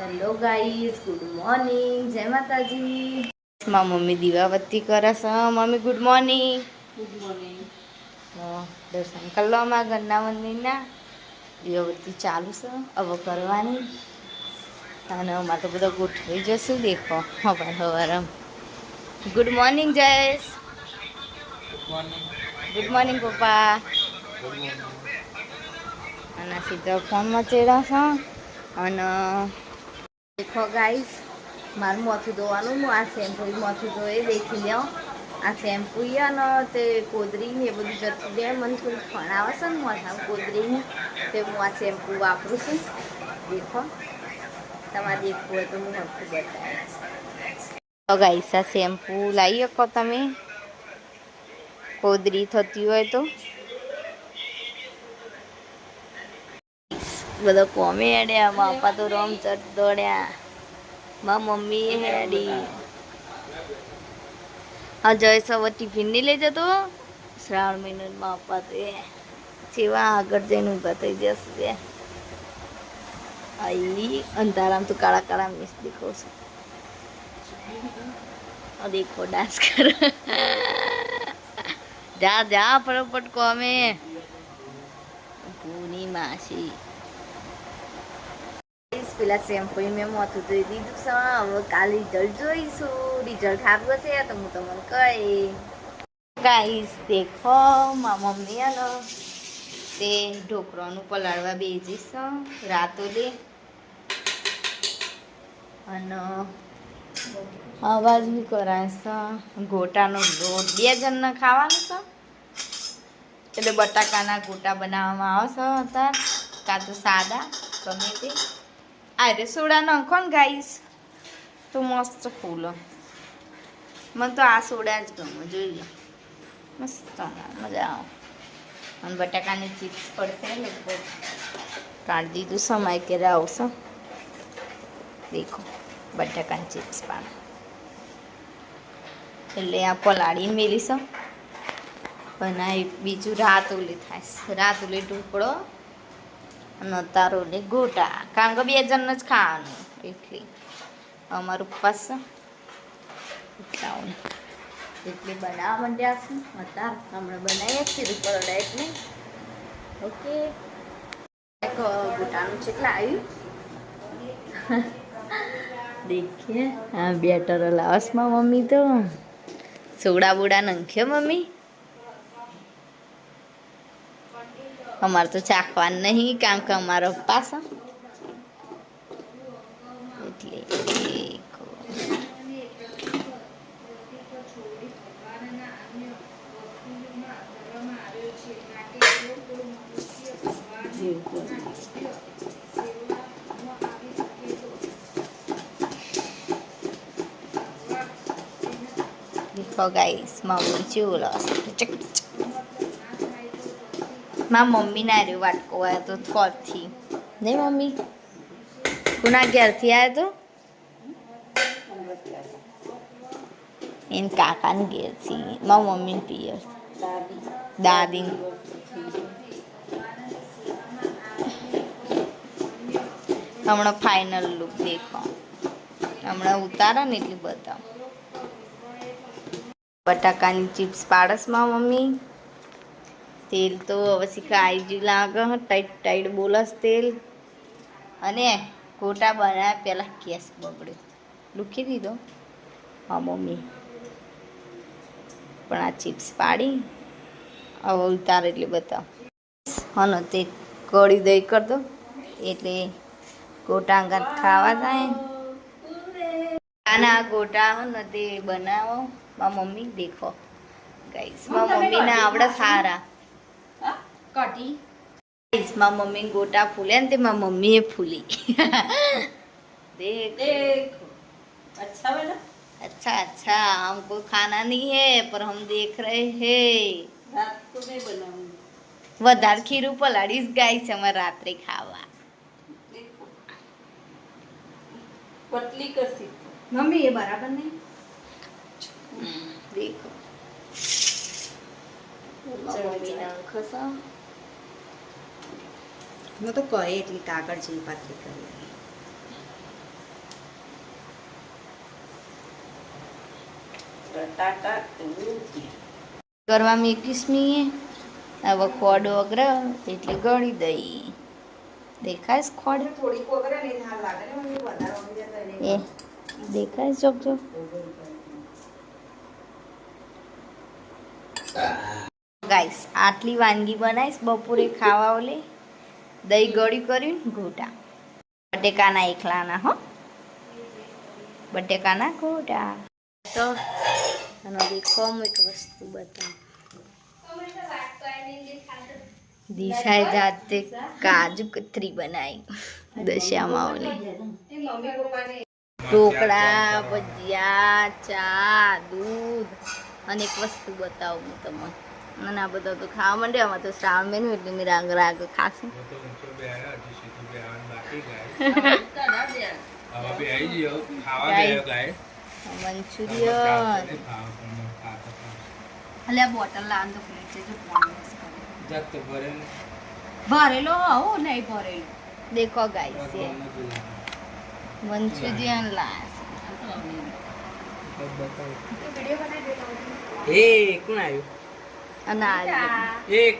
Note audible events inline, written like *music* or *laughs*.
Hello guys good morning જય માતાજી મા મમ્મી દીવાબત્તી કરસ mummy good morning good morning દર્શન કરી લો અમારા ઘરના મંદિરના. દીવાબત્તી ચાલુ છે હવે કરવાની. અને અમારે તો બધો ગોઠવી જશું દેખો હવાર હવાર good morning Jayesh good morning papa. અને સીધા ફોનમાં ચેડા છે? અને દેખો ગાઈસ મારું મોથું ધોવાનું, હું આ શેમ્પુ મોથું ધોઈ દેખી લ્યો. આ શેમ્પુ ને તે કોદરી ને એ બધું જતું દે મને થોડું ફણાવે છે ને મોથા કોદરીની તે હું આ શેમ્પુ વાપરું છું. દેખો. તમારે દેખવું હોય તો હું બતાવીશ. તો ગાઈસ આ શેમ્પુ લાવી શકો તમે. કોદરી થતી હોય તો. બધા કોમે હેડ્યા પપ્પા તો રોમ ચટ દોડ્યા. મા મમ્મી હેડી. આ જય હવે ટિફિન નહીં લઈ જતો? શ્રાવણ મહિનો મા પપ્પા તો એ જેવા આગળ જઈને ઊભા થઈ જશે આઈ અંધારામ તો કાળા કાળા મિસ દેખો છો. દેખો ડાન્સ કર. *laughs* જા જા ફટાફટ કોમે. ભૂની માસી. પેલા શેમ્પુ મેં મોથું ધોઈ દીધું છે. હવે કાલે રિઝલ્ટ જોઈશું. રિઝલ્ટ સારું હશે તો હું તમને કહી ગાઈસ દેખો, મા મમ્મી આનો તે ઢોકરાનું પલાળવા બેજીશ રાતો દે. અને અવાજ બી કરાય છે. ગોટાનો લોટ બે જણને ખાવાનું છે. એટલે બટાકાના ગોટા બનાવવામાં આવશે છે અત્યારે. કાં તો સાદા, ગમે તે. અરે સોડા નાખો ને ગાઈસ તો મસ્ત ફૂલો મને તો આ સોડા જ ગમે લો મસ્ત મજા આવે અને બટાકાની ચિપ્સ પડશે લગભગ કાઢી દીધું સમય કે આવશો દેખો બટાકાની ચિપ્સ પણ એટલે આ પલાળીને મેલીશું બનાવી બીજું રાત ઓલી થાય રાત ઓલી ટુકડો અને તારો ને ગોટા. કારણ કે બે જણ જ ખાવાનું. એટલે અમારું ઉપવાસ છે. એટલી બનાવવા માંડ્યા છે. અત્યાર હમણાં બનાવીએ છીએ. પરોડા એટલે ઓકે. એક ગોટાનું કેટલા આવ્યું? દેખીએ. હા, બેટર લાવસમાં મમ્મી તો. સોડા બોડા નંખ્યો મમ્મી. અમારે તો ચાખવાનું નહીં, કારણ કે અમારો પાસા. એટલે દેખો. દેખો ગાઈસ મમ્મી ચૂલો ચક ચક મારા મમ્મી ના રહ્યો વાટકો આવ્યો તો કોરથી નહીં મમ્મી. કોના ઘેરથી આવ્યો તો? એને કાકાને ઘેરથી. મારા મમ્મીને પિયર. દાદી. હમણાં ફાઇનલ લુક દેખો. હમણાં ઉતારો ને એટલી બધા બટાકાની ચિપ્સ પાડસ મા મમ્મી. તેલ તો હવે શીખા આવી ગયું લાગે. ટાઈટ ટાઈટ બોલસ તેલ. અને ગોટા બનાવ્યા પહેલાં કેસ બગડ્યો. લૂકી દીધો. હા, મમ્મી. પણ આ ચિપ્સ પાડી. હવે ઉતાર એટલે બતાવ. હનો તે કળી દહીં કરી દો. એટલે ગોટા અંગાત ખાવા થાય. આના ગોટા, હો તે બનાવો. મારા મમ્મી, દેખો. ગાઈસ મારા મમ્મીને આવડે સારા. કટી ગાઈસ મારા મમ્મી ગોટા ફૂલે ને તે મારા મમ્મીએ ફૂલી देख देखो अच्छा बेटा अच्छा अच्छा हमको खाना नहीं है पर हम देख रहे हैं रात को मैं बनाऊंगी વધારે ખીરું પલાડીશ ગાય છે અમારે રાત્રે ખાવા देखो पतली कर सकती मम्मी ये बराबर नहीं દેખો મમ્મીના અંખ હું તો કહે એટલી કાગળ જેવી પાતળી કરી કરવા મેકીસમીએ હવે ખોડ વગર એટલે ગળી દઈ. દેખાય ખોડ? એ દેખાય ચોક ચોક ગાઈસ આટલી વાનગી બનાવીશ બપોરે ખાવા ઓલે. દહીં ગળ્યું કર્યું ઘોટા બટેકાના એકલાના, હો. બટેકાના ઘોટા તો આનો દેખોમ એક વસ્તુ બતાવું. દિશાએ જાતે કાજુ કતરી બનાવી. દશામાં ઓલી મમ્મી પપ્પાને ઢોકળા, ભજીયા, ચા, દૂધ. અને એક વસ્તુ બતાવું તમને. અને આ બધા તો ખાવા માંડે આમાં તો શ્રાવણ મહિનો એટલે મેં રાગ રાગ ખાશું. મંચુરિયન. આ બોટલ લાવવાનું તો પ્લેટ. તો ભરે ભરેલો? હો નહીં ભરેલો. દેખો ગાઈસ નથી મંચુરિયન લાસ તો એ કોણ આવ્યું? અને આ એ